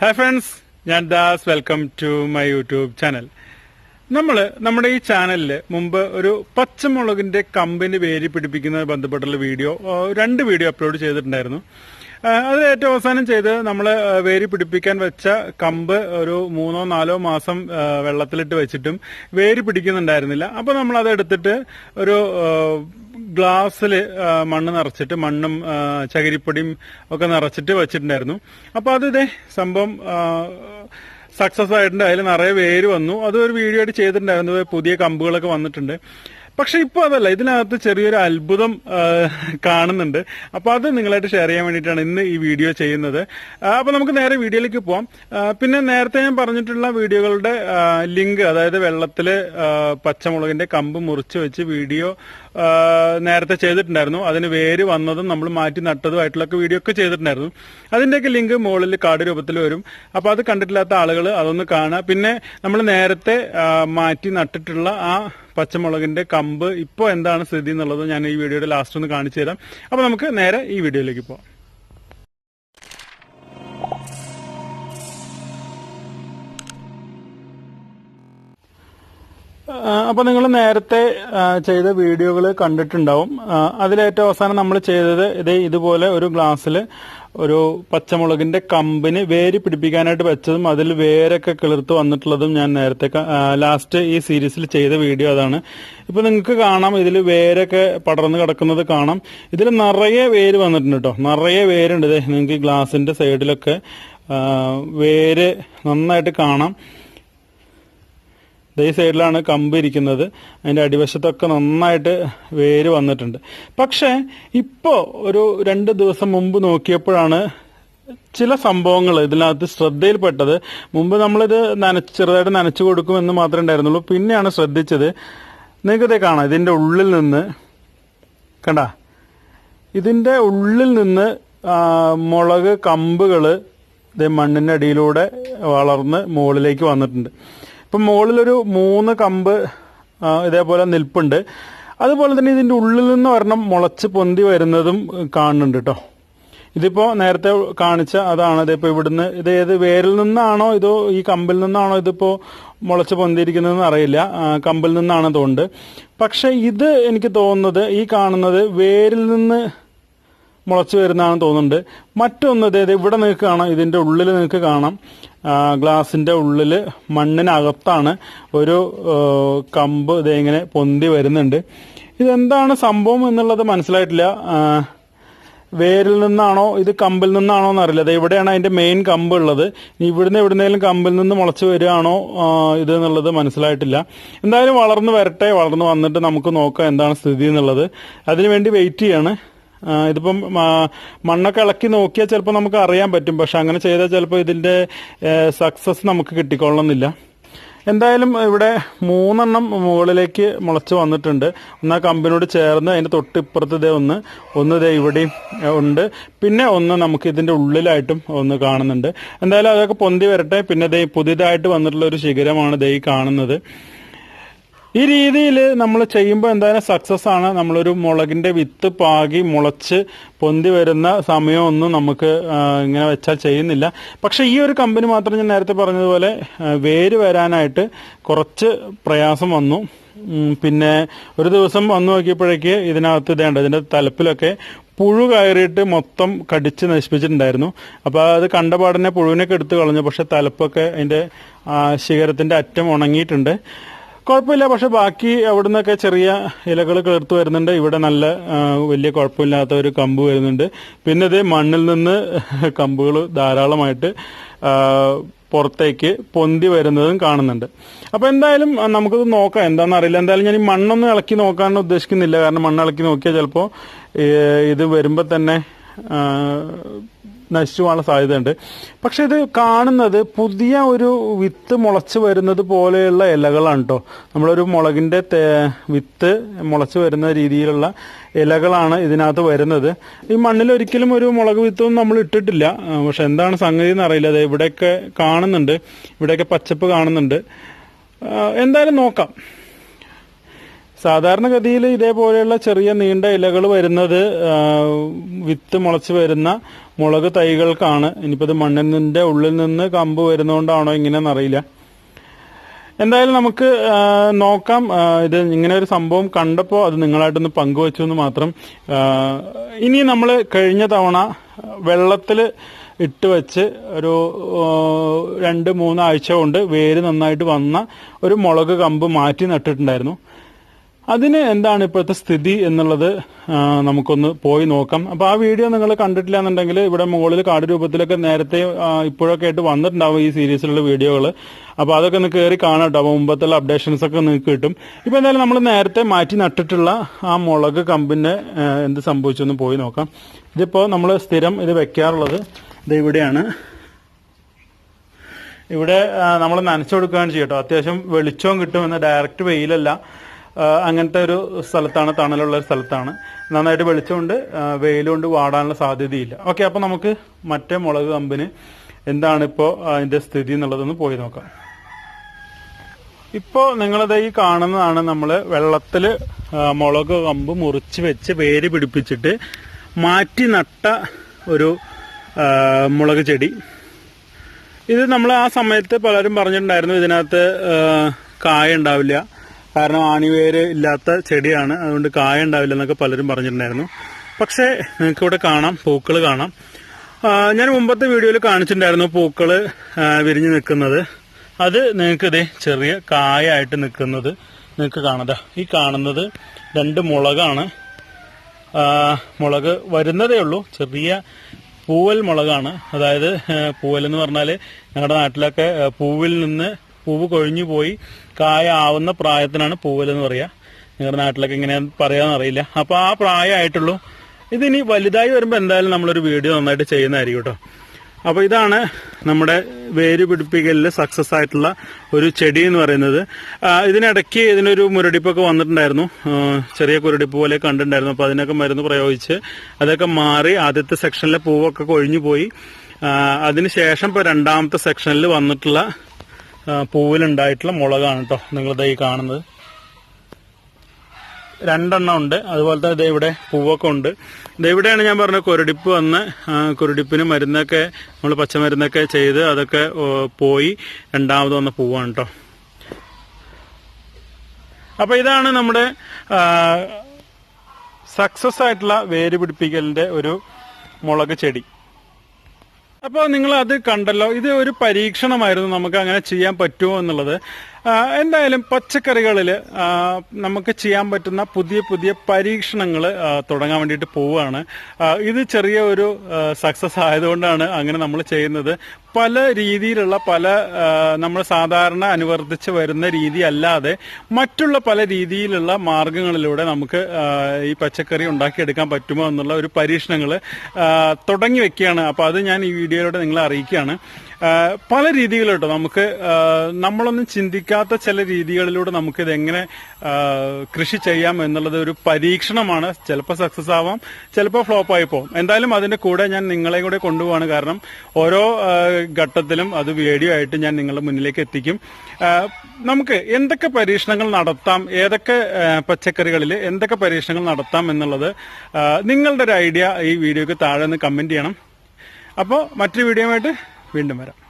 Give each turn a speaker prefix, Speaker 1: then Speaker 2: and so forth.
Speaker 1: Hi friends ഞാൻ Das. Welcome to my YouTube channel നമ്മൾ നമ്മുടെ ഈ ചാനലിൽ മുമ്പ് ഒരു പച്ചമുളകിന്റെ കമ്പിന് വേരി പിടിപ്പിക്കുന്നത് ബന്ധപ്പെട്ടുള്ള വീഡിയോ രണ്ട് വീഡിയോ അപ്ലോഡ് ചെയ്തിട്ടുണ്ടായിരുന്നു. അത് ഏറ്റവും അവസാനം ചെയ്ത് നമ്മൾ വേരി പിടിപ്പിക്കാൻ വെച്ച കമ്പ് ഒരു മൂന്നോ നാലോ മാസം വെള്ളത്തിലിട്ട് വെച്ചിട്ടും വേരി പിടിക്കുന്നുണ്ടായിരുന്നില്ല. അപ്പോൾ നമ്മൾ അത് എടുത്തിട്ട് ഒരു ഗ്ലാസ്സിൽ മണ്ണ് നിറച്ചിട്ട് മണ്ണും ചകിരിപ്പൊടിയും ഒക്കെ നിറച്ചിട്ട് വെച്ചിട്ടുണ്ടായിരുന്നു. അപ്പോൾ അത് ഇതേ സംഭവം സക്സസ് ആയിട്ടുണ്ട്. അതിൽ നിറയെ വേര് വന്നു. അത് ഒരു വീഡിയോ ആയിട്ട് ചെയ്തിട്ടുണ്ടായിരുന്നു. പുതിയ കമ്പുകളൊക്കെ വന്നിട്ടുണ്ട്. പക്ഷെ ഇപ്പൊ അതല്ല. ഇതിനകത്ത് ചെറിയൊരു അത്ഭുതം കാണുന്നുണ്ട്. അപ്പൊ അത് നിങ്ങളായിട്ട് ഷെയർ ചെയ്യാൻ വേണ്ടിയിട്ടാണ് ഇന്ന് ഈ വീഡിയോ ചെയ്യുന്നത്. അപ്പോൾ അപ്പൊ നമുക്ക് നേരെ വീഡിയോയിലേക്ക് പോവാം. പിന്നെ നേരത്തെ ഞാൻ പറഞ്ഞിട്ടുള്ള വീഡിയോകളുടെ ലിങ്ക് അതായത് വെള്ളത്തിൽ പച്ചമുളകിന്റെ കമ്പ് മുറിച്ച് വെച്ച് വീഡിയോ നേരത്തെ ചെയ്തിട്ടുണ്ടായിരുന്നു. അതിന് വേര് വന്നതും നമ്മൾ മാറ്റി നട്ടതുമായിട്ടുള്ള വീഡിയോ ഒക്കെ ചെയ്തിട്ടുണ്ടായിരുന്നു. അതിന്റെയൊക്കെ ലിങ്ക് മുകളിൽ കാർഡ് രൂപത്തിൽ വരും. അപ്പൊ അത് കണ്ടിട്ടില്ലാത്ത ആളുകൾ അതൊന്ന് കാണുക. പിന്നെ നമ്മൾ നേരത്തെ മാറ്റി നട്ടിട്ടുള്ള ആ പച്ചമുളകിന്റെ കമ്പ് ഇപ്പോൾ എന്താണ് സ്ഥിതി എന്നുള്ളത് ഞാൻ ഈ വീഡിയോയുടെ ലാസ്റ്റ് ഒന്ന് കാണിച്ചു തരാം അപ്പോൾ നമുക്ക് നേരെ ഈ വീഡിയോയിലേക്ക് പോവാം. അപ്പൊ നിങ്ങൾ നേരത്തെ ചെയ്ത വീഡിയോകൾ കണ്ടിട്ടുണ്ടാവും. അതിലേറ്റവും അവസാനം നമ്മൾ ചെയ്തത് ഇത് ഇതുപോലെ ഒരു ഗ്ലാസ്സിൽ ഒരു പച്ചമുളകിന്റെ കമ്പിന് വേര് പിടിപ്പിക്കാനായിട്ട് വെച്ചതും അതിൽ വേരൊക്കെ കിളിർത്ത് വന്നിട്ടുള്ളതും ഞാൻ നേരത്തെ ലാസ്റ്റ് ഈ സീരീസിൽ ചെയ്ത വീഡിയോ അതാണ്. ഇപ്പൊ നിങ്ങൾക്ക് കാണാം ഇതിൽ വേരൊക്കെ പടർന്ന് കിടക്കുന്നത് കാണാം. ഇതിൽ നിറയെ വേര് വന്നിട്ടുണ്ട് കേട്ടോ നിറയെ വേരുണ്ട് നിങ്ങൾക്ക് ഗ്ലാസിന്റെ സൈഡിലൊക്കെ. വേര് നന്നായിട്ട് കാണാം. ഈ സൈഡിലാണ് കമ്പ് ഇരിക്കുന്നത്. അതിന്റെ അടിവശത്തൊക്കെ നന്നായിട്ട് വേര് വന്നിട്ടുണ്ട്. പക്ഷേ ഇപ്പോ ഒരു രണ്ട് ദിവസം മുമ്പ് നോക്കിയപ്പോഴാണ് ചില സംഭവങ്ങൾ ഇതിനകത്ത് ശ്രദ്ധയിൽപ്പെട്ടത്. മുമ്പ് നമ്മളിത് നനച്ച് ചെറുതായിട്ട് നനച്ചു കൊടുക്കുമെന്ന് മാത്രമേ ഉണ്ടായിരുന്നുള്ളൂ. പിന്നെയാണ് ശ്രദ്ധിച്ചത്. നിങ്ങൾക്കതേ കാണാം ഇതിന്റെ ഉള്ളിൽ നിന്ന് കണ്ട? ഇതിന്റെ ഉള്ളിൽ നിന്ന് മുളക് കമ്പുകൾ ഇത് മണ്ണിന്റെ അടിയിലൂടെ വളർന്ന് മുകളിലേക്ക് വന്നിട്ടുണ്ട്. ഇപ്പം മുകളിലൊരു മൂന്ന് കമ്പ് ഇതേപോലെ നിൽപ്പുണ്ട്. അതുപോലെ തന്നെ ഇതിന്റെ ഉള്ളിൽ നിന്ന് ഒരെണ്ണം മുളച്ച് പൊന്തി വരുന്നതും കാണുന്നുണ്ട് കേട്ടോ ഇതിപ്പോൾ നേരത്തെ കാണിച്ച അതാണ്. ഇതിപ്പോൾ ഇവിടുന്ന് ഇത് ഏത് വേരിൽ നിന്നാണോ ഇതോ ഈ കമ്പിൽ നിന്നാണോ ഇതിപ്പോൾ മുളച്ച് പൊന്തിയിരിക്കുന്നതെന്ന് അറിയില്ല. കമ്പിൽ നിന്നാണ് തോന്നുന്നത് പക്ഷേ ഇത് എനിക്ക് തോന്നുന്നത് ഈ കാണുന്നത് വേരിൽ നിന്ന് മുളച്ചു വരുന്നതാണെന്ന് തോന്നുന്നുണ്ട്. മറ്റൊന്ന് അതായത് ഇവിടെ നിങ്ങൾക്ക് കാണാം. ഇതിന്റെ ഉള്ളിൽ നിങ്ങൾക്ക് കാണാം. ഗ്ലാസിന്റെ ഉള്ളിൽ മണ്ണിനകത്താണ് ഒരു കമ്പ് ഇത് ഇങ്ങനെ പൊന്തി വരുന്നുണ്ട്. ഇതെന്താണ് സംഭവം എന്നുള്ളത് മനസ്സിലായിട്ടില്ല. വേരിൽ നിന്നാണോ ഇത് കമ്പിൽ നിന്നാണോ എന്നറിയില്ല. അത് ഇവിടെയാണ് അതിന്റെ മെയിൻ കമ്പ് ഉള്ളത്. ഇവിടുന്ന് എവിടുന്നേലും കമ്പിൽ നിന്ന് മുളച്ചു വരികയാണോ ഇത് എന്നുള്ളത് മനസ്സിലായിട്ടില്ല. എന്തായാലും വളർന്നു വരട്ടെ വളർന്നു വന്നിട്ട് നമുക്ക് നോക്കാം എന്താണ് സ്ഥിതി എന്നുള്ളത്. അതിനുവേണ്ടി വെയിറ്റ് ചെയ്യാണ്. ഇതിപ്പം മണ്ണൊക്കെ ഇളക്കി നോക്കിയാൽ ചിലപ്പോൾ നമുക്ക് അറിയാൻ പറ്റും. പക്ഷെ അങ്ങനെ ചെയ്താൽ ചിലപ്പോൾ ഇതിന്റെ സക്സസ് നമുക്ക് കിട്ടിക്കൊള്ളണമെന്നില്ല. എന്തായാലും ഇവിടെ മൂന്നെണ്ണം മുകളിലേക്ക് മുളച്ച് വന്നിട്ടുണ്ട്. ഒന്ന് ആ കമ്പിനോട് ചേർന്ന് അതിന്റെ തൊട്ട് ഇപ്പുറത്ത് ഇതേ ഒന്ന് ഒന്ന് ഇതേ ഇവിടെയും ഉണ്ട്. പിന്നെ ഒന്ന് നമുക്ക് ഇതിന്റെ ഉള്ളിലായിട്ടും ഒന്ന് കാണുന്നുണ്ട്. എന്തായാലും അതൊക്കെ പൊന്തി വരട്ടെ. പിന്നെ ഇതേ പുതിയതായിട്ട് വന്നിട്ടുള്ള ഒരു ശിഖരമാണ് ഇതേ കാണുന്നത്. ഈ രീതിയിൽ നമ്മൾ ചെയ്യുമ്പോൾ എന്തായാലും സക്സസ് ആണ്. നമ്മളൊരു മുളകിന്റെ വിത്ത് പാകി മുളച്ച് പൊന്തി വരുന്ന സമയമൊന്നും നമുക്ക് ഇങ്ങനെ വെച്ചാൽ ചെയ്യുന്നില്ല. പക്ഷെ ഈ ഒരു കമ്പനി മാത്രം ഞാൻ നേരത്തെ പറഞ്ഞതുപോലെ വേര് വരാനായിട്ട് കുറച്ച് പ്രയാസം വന്നു. പിന്നെ ഒരു ദിവസം വന്നു നോക്കിയപ്പോഴേക്ക് ഇതിനകത്ത് ഇതേണ്ട ഇതിന്റെ തലപ്പിലൊക്കെ പുഴു കയറിയിട്ട് മൊത്തം കടിച്ച് നശിപ്പിച്ചിട്ടുണ്ടായിരുന്നു. അപ്പോൾ അത് കണ്ടപാടിനെ പുഴുവിനൊക്കെ എടുത്തു കളഞ്ഞു. പക്ഷെ തലപ്പൊക്കെ അതിന്റെ ശിഖരത്തിന്റെ അറ്റം ഉണങ്ങിയിട്ടുണ്ട്. കുഴപ്പമില്ല. പക്ഷെ ബാക്കി അവിടെ നിന്നൊക്കെ ചെറിയ ഇലകൾ കിളിർത്ത് വരുന്നുണ്ട്. ഇവിടെ നല്ല വലിയ കുഴപ്പമില്ലാത്ത ഒരു കമ്പ് വരുന്നുണ്ട്. പിന്നെ ഇതേ മണ്ണിൽ നിന്ന് കമ്പുകൾ ധാരാളമായിട്ട് പുറത്തേക്ക് പൊന്തി വരുന്നതും കാണുന്നുണ്ട്. അപ്പൊ എന്തായാലും നമുക്കത് നോക്കാം. എന്താണെന്ന് അറിയില്ല. എന്തായാലും ഞാൻ ഈ മണ്ണൊന്നും ഇളക്കി നോക്കാൻ ഉദ്ദേശിക്കുന്നില്ല. കാരണം മണ്ണ് ഇളക്കി നോക്കിയാൽ ചിലപ്പോൾ ഇത് വരുമ്പോൾ തന്നെ നശിച്ചു പോകാനുള്ള സാധ്യതയുണ്ട്. പക്ഷെ ഇത് കാണുന്നത് പുതിയ ഒരു വിത്ത് മുളച്ചു വരുന്നത് പോലെയുള്ള ഇലകളാണ് കേട്ടോ നമ്മളൊരു മുളകിന്റെ വിത്ത് മുളച്ചു വരുന്ന രീതിയിലുള്ള ഇലകളാണ് ഇതിനകത്ത് വരുന്നത്. ഈ മണ്ണിൽ ഒരിക്കലും ഒരു മുളക് വിത്തും നമ്മൾ ഇട്ടിട്ടില്ല. പക്ഷെ എന്താണ് സംഗതി എന്ന് അറിയില്ല അത് ഇവിടെയൊക്കെ കാണുന്നുണ്ട്. ഇവിടെയൊക്കെ പച്ചപ്പ് കാണുന്നുണ്ട്. എന്തായാലും നോക്കാം. സാധാരണഗതിയിൽ ഇതേപോലെയുള്ള ചെറിയ നീണ്ട ഇലകൾ വരുന്നത് വിത്ത് മുളച്ച് വരുന്ന മുളക് തൈകൾക്കാണ്. ഇനിയിപ്പോൾ ഇത് മണ്ണിന്റെ ഉള്ളിൽ നിന്ന് കമ്പ് വരുന്നതുകൊണ്ടാണോ ഇങ്ങനെയെന്ന് അറിയില്ല എന്തായാലും നമുക്ക് നോക്കാം. ഇത് ഇങ്ങനെ ഒരു സംഭവം കണ്ടപ്പോൾ അത് നിങ്ങളായിട്ടൊന്ന് പങ്കുവച്ചു എന്ന് മാത്രം ഇനി നമ്മൾ കഴിഞ്ഞ തവണ വെള്ളത്തിൽ ഇട്ട് വെച്ച് ഒരു രണ്ട് മൂന്നാഴ്ച കൊണ്ട് വേര് നന്നായിട്ട് വന്ന ഒരു മുളക് കമ്പ് മാറ്റി നട്ടിട്ടുണ്ടായിരുന്നു. അതിന് എന്താണ് ഇപ്പോഴത്തെ സ്ഥിതി എന്നുള്ളത് നമുക്കൊന്ന് പോയി നോക്കാം. അപ്പൊ ആ വീഡിയോ നിങ്ങൾ കണ്ടിട്ടില്ല എന്നുണ്ടെങ്കിൽ ഇവിടെ മുകളിൽ കാട് രൂപത്തിലൊക്കെ നേരത്തെ ഇപ്പോഴൊക്കെ ആയിട്ട് വന്നിട്ടുണ്ടാവും ഈ സീരീസിലുള്ള വീഡിയോകൾ അപ്പൊ അതൊക്കെ ഒന്ന് കയറി കാണാം കേട്ടോ. മുമ്പത്തുള്ള അപ്ഡേഷൻസ് ഒക്കെ നിങ്ങൾക്ക് കിട്ടും. ഇപ്പൊ എന്തായാലും നമ്മൾ നേരത്തെ മാറ്റി നട്ടിട്ടുള്ള ആ മുളക് കമ്പിന്റെ എന്ത് സംഭവിച്ചു എന്ന് പോയി നോക്കാം. ഇതിപ്പോ നമ്മൾ സ്ഥിരം ഇത് വെക്കാറുള്ളത് ഇത് ഇവിടെയാണ്. ഇവിടെ നമ്മൾ നനച്ചു കൊടുക്കുകയാണ് ചെയ്യട്ടോ. അത്യാവശ്യം വെളിച്ചവും കിട്ടും എന്ന ഡയറക്റ്റ് വെയിലല്ല. അങ്ങനത്തെ ഒരു സ്ഥലത്താണ് തണലുള്ള ഒരു സ്ഥലത്താണ്. നന്നായിട്ട് വെളിച്ചമുണ്ട്. വെയിലുകൊണ്ട് വാടാനുള്ള സാധ്യതയില്ല. ഓക്കെ അപ്പൊ നമുക്ക് മറ്റേ മുളക് കമ്പിന് എന്താണ് ഇപ്പോൾ അതിന്റെ സ്ഥിതി എന്നുള്ളതൊന്ന് പോയി നോക്കാം. ഇപ്പോ നിങ്ങളത് ഈ കാണുന്നതാണ് നമ്മൾ വെള്ളത്തിൽ മുളക് കമ്പ് മുറിച്ച് വെച്ച് വേര് പിടിപ്പിച്ചിട്ട് മാറ്റി നട്ട ഒരു മുളക് ചെടി. ഇത് നമ്മൾ ആ സമയത്ത് പലരും പറഞ്ഞിട്ടുണ്ടായിരുന്നു ഇതിനകത്ത് കായ ഉണ്ടാവില്ല. കാരണം ആണിവേര് ഇല്ലാത്ത ചെടിയാണ്. അതുകൊണ്ട് കായ ഉണ്ടാവില്ല എന്നൊക്കെ പലരും പറഞ്ഞിട്ടുണ്ടായിരുന്നു. പക്ഷേ നിങ്ങൾക്ക് ഇവിടെ കാണാം പൂക്കൾ കാണാം. ഞാൻ മുമ്പത്തെ വീഡിയോയിൽ കാണിച്ചിട്ടുണ്ടായിരുന്നു വിരിഞ്ഞു വിരിഞ്ഞ് നിൽക്കുന്നത്. അത് നിങ്ങൾക്ക് ഇതേ ചെറിയ കായായിട്ട് നിൽക്കുന്നത് നിങ്ങൾക്ക് കാണുക ഈ കാണുന്നത് രണ്ട് മുളകാണ്. മുളക് വരുന്നതേ ഉള്ളൂ. ചെറിയ പൂവൽ മുളകാണ്. അതായത് പൂവൽ എന്ന് പറഞ്ഞാൽ ഞങ്ങളുടെ നാട്ടിലൊക്കെ പൂവിൽ നിന്ന് പൂവ് കൊഴിഞ്ഞു പോയി കായ ആവുന്ന പ്രായത്തിനാണ് പൂവലെന്ന് പറയുക നിങ്ങളുടെ നാട്ടിലൊക്കെ എങ്ങനെയാന്ന് പറയാന്ന് അറിയില്ല. അപ്പൊ ആ പ്രായമായിട്ടുള്ളൂ. ഇതിനി വലുതായി വരുമ്പോൾ എന്തായാലും നമ്മളൊരു വീഡിയോ നന്നായിട്ട് ചെയ്യുന്നതായിരിക്കും കേട്ടോ അപ്പൊ ഇതാണ് നമ്മുടെ വേര് പിടിപ്പിക്കലിൽ സക്സസ് ആയിട്ടുള്ള ഒരു ചെടി എന്ന് പറയുന്നത്. ഇതിനിടയ്ക്ക് ഇതിനൊരു മുരടിപ്പൊക്കെ വന്നിട്ടുണ്ടായിരുന്നു. ചെറിയ കുരടിപ്പ് പോലെ കണ്ടിട്ടുണ്ടായിരുന്നു. അപ്പൊ അതിനൊക്കെ മരുന്ന് പ്രയോഗിച്ച് അതൊക്കെ മാറി ആദ്യത്തെ സെക്ഷനിലെ പൂവൊക്കെ കൊഴിഞ്ഞു പോയി. അതിനുശേഷം ഇപ്പൊ രണ്ടാമത്തെ സെക്ഷനിൽ വന്നിട്ടുള്ള പൂവിലുണ്ടായിട്ടുള്ള മുളകാണ് കേട്ടോ ഈ കാണുന്നത്. രണ്ടെണ്ണം ഉണ്ട്. അതുപോലെ തന്നെ ദേ ഇവിടെ പൂവൊക്കെ ഉണ്ട്. ദേ ഇവിടെയാണ് ഞാൻ പറഞ്ഞ കുരടിപ്പ് വന്ന് കുരടിപ്പിന് മരുന്നൊക്കെ നമ്മൾ പച്ചമരുന്നൊക്കെ ചെയ്ത് അതൊക്കെ പോയി രണ്ടാമത് വന്ന പൂവാണ് കേട്ടോ അപ്പൊ ഇതാണ് നമ്മുടെ സക്സസ് ആയിട്ടുള്ള വേര് പിടിപ്പിക്കലിന്റെ ഒരു മുളക് ചെടി. അപ്പോൾ നിങ്ങൾ അത് കണ്ടല്ലോ ഇത് ഒരു പരീക്ഷണമായിരുന്നു നമുക്ക് അങ്ങനെ ചെയ്യാൻ പറ്റുമോ എന്നുള്ളത്. എന്തായാലും പച്ചക്കറികളിൽ നമുക്ക് ചെയ്യാൻ പറ്റുന്ന പുതിയ പുതിയ പരീക്ഷണങ്ങൾ തുടങ്ങാൻ വേണ്ടിയിട്ട് പോവുകയാണ്. ഇത് ചെറിയ ഒരു സക്സസ് ആയതുകൊണ്ടാണ് അങ്ങനെ നമ്മൾ ചെയ്യുന്നത്. പല രീതിയിലുള്ള പല നമ്മൾ സാധാരണ അനുവർത്തിച്ച് വരുന്ന രീതി അല്ലാതെ മറ്റുള്ള പല രീതിയിലുള്ള മാർഗങ്ങളിലൂടെ നമുക്ക് ഈ പച്ചക്കറി ഉണ്ടാക്കിയെടുക്കാൻ പറ്റുമോ എന്നുള്ള ഒരു പരീക്ഷണങ്ങൾ തുടങ്ങി വെക്കുകയാണ്. അപ്പോൾ അത് ഞാൻ ഈ വീഡിയോയിലൂടെ നിങ്ങളെ അറിയിക്കുകയാണ്. പല രീതികളുണ്ടോ നമുക്ക് നമ്മളൊന്നും നമ്മളൊന്നും ചിന്തിക്കാത്ത ചില രീതികളിലൂടെ നമുക്ക് ഇത് എങ്ങനെ കൃഷി ചെയ്യാം എന്നുള്ളത് ഒരു പരീക്ഷണമാണ്. ചിലപ്പോൾ സക്സസ് ആവാം ചിലപ്പോൾ ഫ്ലോപ്പ് ആയി പോകും എന്തായാലും അതിന്റെ കൂടെ ഞാൻ നിങ്ങളെ കൂടെ കൊണ്ടുപോവാണ് കാരണം ഓരോ ഘട്ടത്തിലും അത് വീഡിയോ ആയിട്ട് ഞാൻ നിങ്ങളുടെ മുന്നിലേക്ക് എത്തിക്കും. നമുക്ക് എന്തൊക്കെ പരീക്ഷണങ്ങൾ നടത്താം ഏതൊക്കെ പച്ചക്കറികളിൽ എന്തൊക്കെ പരീക്ഷണങ്ങൾ നടത്താം എന്നുള്ളത് നിങ്ങളുടെ ഒരു ഐഡിയ ഈ വീഡിയോക്ക് താഴെ നിന്ന് കമന്റ് ചെയ്യണം. അപ്പോൾ മറ്റൊരു വീഡിയോ വീണ്ടും വരാം.